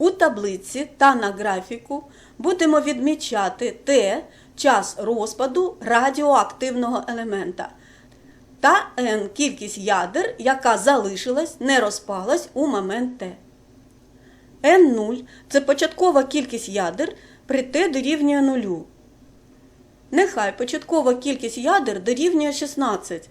У таблиці та на графіку будемо відмічати Т час розпаду радіоактивного елемента та N кількість ядер, яка залишилась, не розпалась у момент Т. N0 це початкова кількість ядер при Т дорівнює нулю. Нехай початкова кількість ядер дорівнює 16.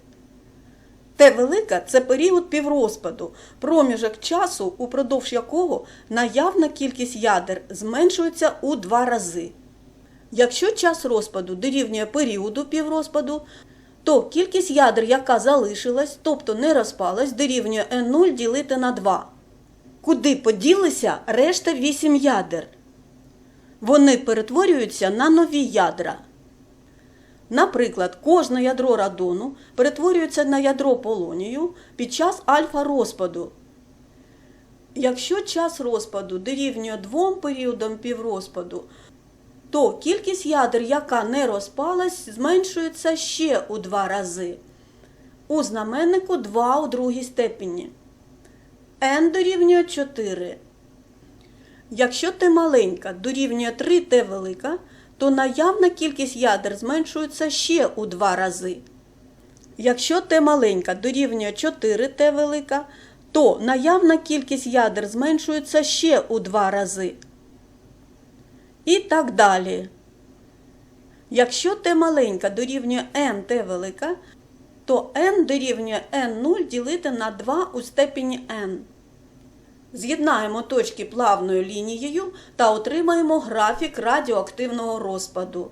Т велика це період піврозпаду, проміжок часу, упродовж якого наявна кількість ядер зменшується у два рази. Якщо час розпаду дорівнює періоду піврозпаду, то кількість ядер, яка залишилась, тобто не розпалась, дорівнює N0 ділити на 2. Куди поділися решта 8 ядер? Вони перетворюються на нові ядра. Наприклад, кожне ядро радону перетворюється на ядро полонію під час альфа-розпаду. Якщо час розпаду дорівнює двом періодам піврозпаду, то кількість ядер, яка не розпалась, зменшується ще у два рази. У знаменнику 2 у другій степені. n дорівнює 4. Якщо t маленька дорівнює 3t велика, то наявна кількість ядер зменшується ще у два рази. Якщо t маленька дорівнює 4t велика, то наявна кількість ядер зменшується ще у два рази. І так далі. Якщо t маленька дорівнює nt велика, то n дорівнює n0 ділити на 2 у степені n. З'єднаємо точки плавною лінією та отримаємо графік радіоактивного розпаду.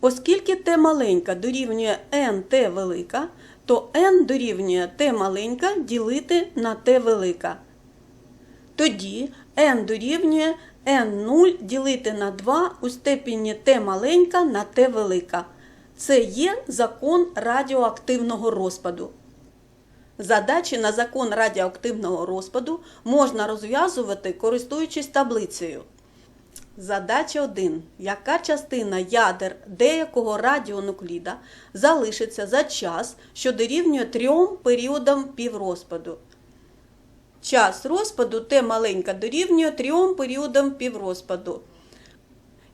Оскільки t маленька дорівнює nt велика, то n дорівнює t маленька ділити на t велика. Тоді n дорівнює n0 ділити на 2 у степені t маленька на t велика. Це є закон радіоактивного розпаду. Задачі на закон радіоактивного розпаду можна розв'язувати, користуючись таблицею. Задача 1. Яка частина ядер деякого радіонукліда залишиться за час, що дорівнює трьом періодам піврозпаду? Час розпаду Т маленька дорівнює трьом періодам піврозпаду.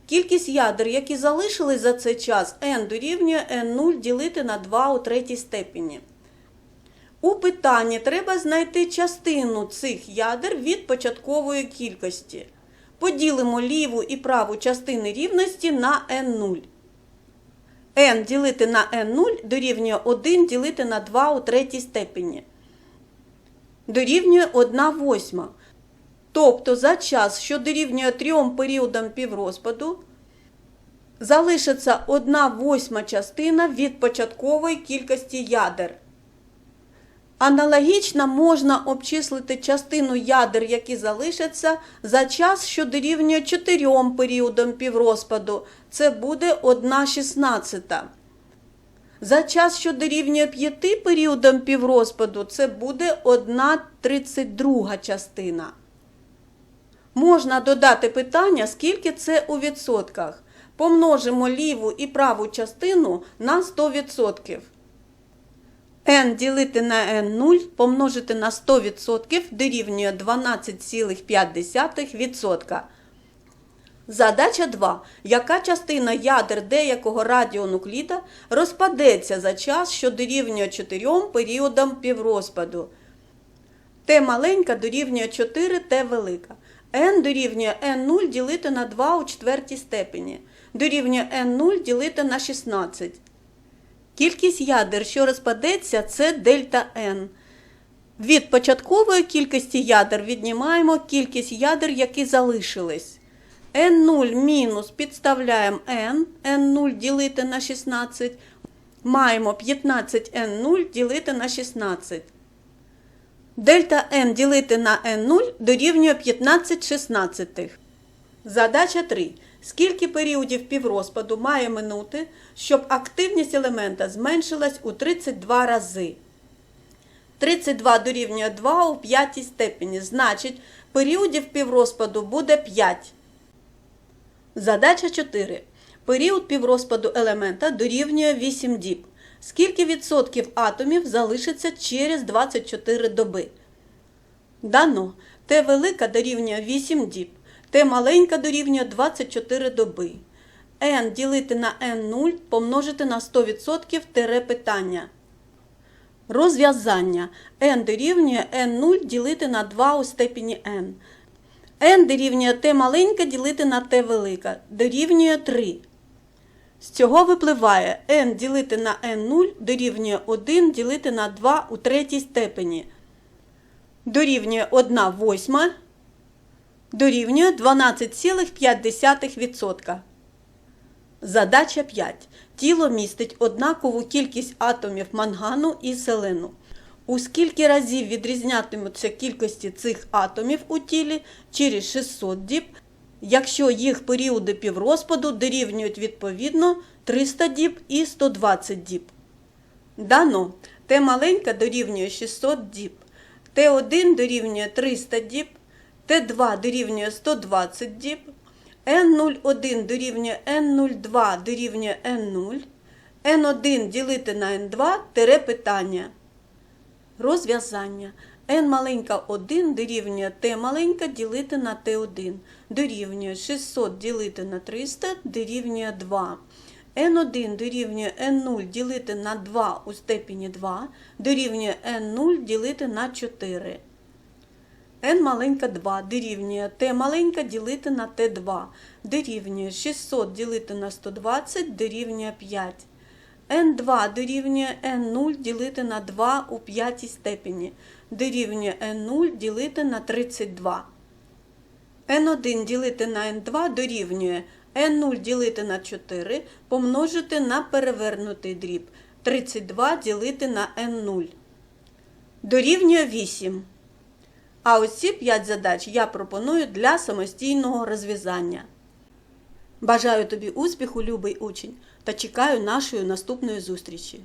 Кількість ядер, які залишились за цей час, n дорівнює n0 ділити на 2 у третій степені. У питанні треба знайти частину цих ядер від початкової кількості. Поділимо ліву і праву частини рівності на n0. n ділити на n0 дорівнює 1 ділити на 2 у третій степені. Дорівнює 1 восьма. Тобто за час, що дорівнює трьом періодам піврозпаду, залишиться 1 восьма частина від початкової кількості ядер. Аналогічно можна обчислити частину ядер, які залишаться, за час, що дорівнює 4 періодам піврозпаду. Це буде 1 шістнадцята. За час, що дорівнює 5 періодам піврозпаду, це буде 1 32 частина. Можна додати питання, скільки це у відсотках. Помножимо ліву і праву частину на 100%. N ділити на n0 помножити на 100% дорівнює 12,5%. Задача 2. Яка частина ядер деякого радіонукліда розпадеться за час, що дорівнює 4 періодам піврозпаду? Т маленька дорівнює 4, Т велика. n дорівнює n0 ділити на 2 у четвертій степені. Дорівнює n0 ділити на 16. Кількість ядер, що розпадеться, це дельта n. Від початкової кількості ядер віднімаємо кількість ядер, які залишились. n0 мінус підставляємо n, n0 ділити на 16. Маємо 15 n0 ділити на 16. Дельта n ділити на n0 дорівнює 15 шістнадцятих. Задача 3. Скільки періодів піврозпаду має минути, щоб активність елемента зменшилась у 32 рази? 32 дорівнює 2 у п'ятій степені. Значить, періодів піврозпаду буде 5. Задача 4. Період піврозпаду елемента дорівнює 8 діб. Скільки відсотків атомів залишиться через 24 доби? Дано Т велика дорівнює 8 діб, Т маленька дорівнює 24 доби. n ділити на n0 помножити на 100% тире питання. Розв'язання n дорівнює n0 ділити на 2 у степені n. n дорівнює t маленька ділити на t велика дорівнює 3. З цього випливає n ділити на n0 дорівнює 1 ділити на 2 у третій степені. Дорівнює 1 восьма дорівнює 12,5%. Задача 5. Тіло містить однакову кількість атомів мангану і селену. У скільки разів відрізнятимуться кількості цих атомів у тілі через 600 діб, якщо їх періоди піврозпаду дорівнюють відповідно 300 діб і 120 діб. Дано Т маленька дорівнює 600 діб, Т1 дорівнює 300 діб, Т2 дорівнює 120 діб, N01 дорівнює N02 дорівнює N0, N1 ділити на N2 тире питання. Розв'язання. n маленька 1 дорівнює t маленька ділити на t1. Дорівнює 600 ділити на 300 дорівнює 2. n1 дорівнює n0 ділити на 2 у степені 2 дорівнює n0 ділити на 4. N маленька 2 дорівнює t маленька ділити на t2. Дорівнює 600 ділити на 120 дорівнює 5. n2 дорівнює n0 ділити на 2 у п'ятій степені. Дорівнює n0 ділити на 32. n1 ділити на n2 дорівнює n0 ділити на 4 помножити на перевернутий дріб. 32 ділити на n0. Дорівнює 8. А ось ці 5 задач я пропоную для самостійного розв'язання. Бажаю тобі успіху, любий учень, та чекаю нашої наступної зустрічі.